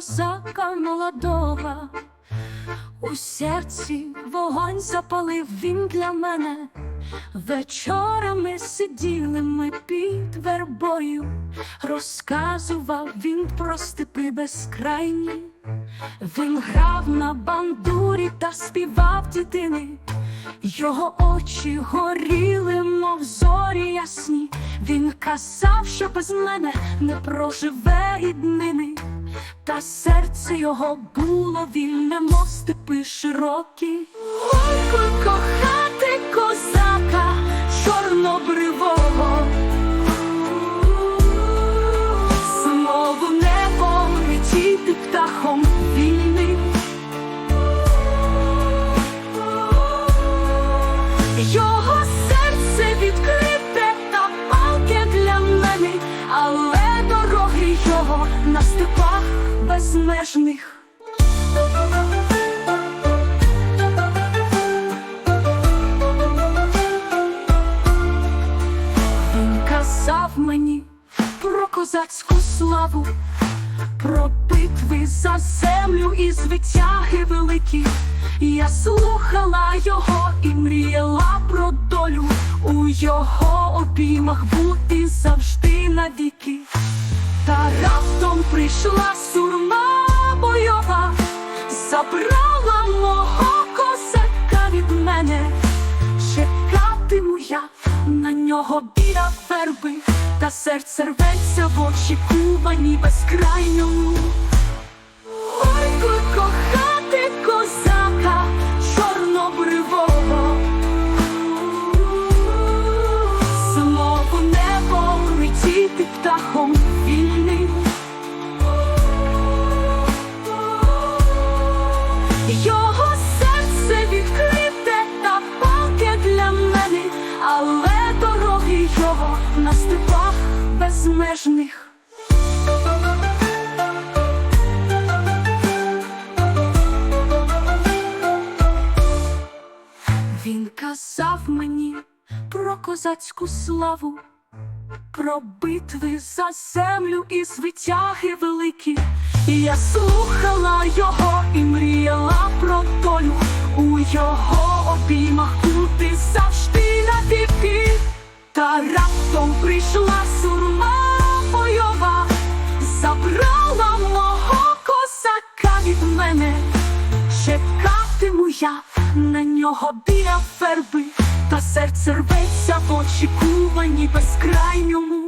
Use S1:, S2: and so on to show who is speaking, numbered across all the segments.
S1: козака молодого, у серці вогонь запалив він для мене. Вечорами сиділи ми під вербою, розказував він про степи безкрайні. Він грав на бандурі та співав дітини. Його очі горіли, мов зорі ясні. Він казав, що без мене не проживе і днини. Та серце його було вільне, мов степи широкі. Ой, кохати козака чорнобривого. Безмежних. Він казав мені про козацьку славу, про битви за землю і звитяги великі. Я слухала його і мріяла про долю у його обіймах бути завжди навіки. Та раптом прийшла сурма бойова, забрала мого козака від мене. Чекатиму я на нього біля верби, та серце рветься в очікуванні безкрайньому. Його серце відкрите та палке для мене, але дороги його на степах безмежних. Він казав мені про козацьку славу, про битви за землю і звитяги великі. І я слухала його і мріяла його обіймах бути завжди навіки. Та раптом прийшла сурма бойова, забрала мого козака від мене. Чекатиму я на нього біля ферби, та серце рветься в очікуванні безкрайньому.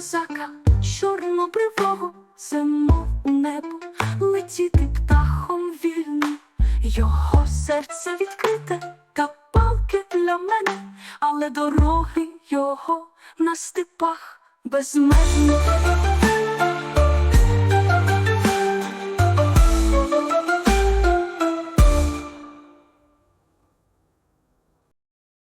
S1: Кохати чорну бривого, зимов у небо летіти птахом вільним. Його серце відкрите та палки для мене, але дороги його на степах безмежні.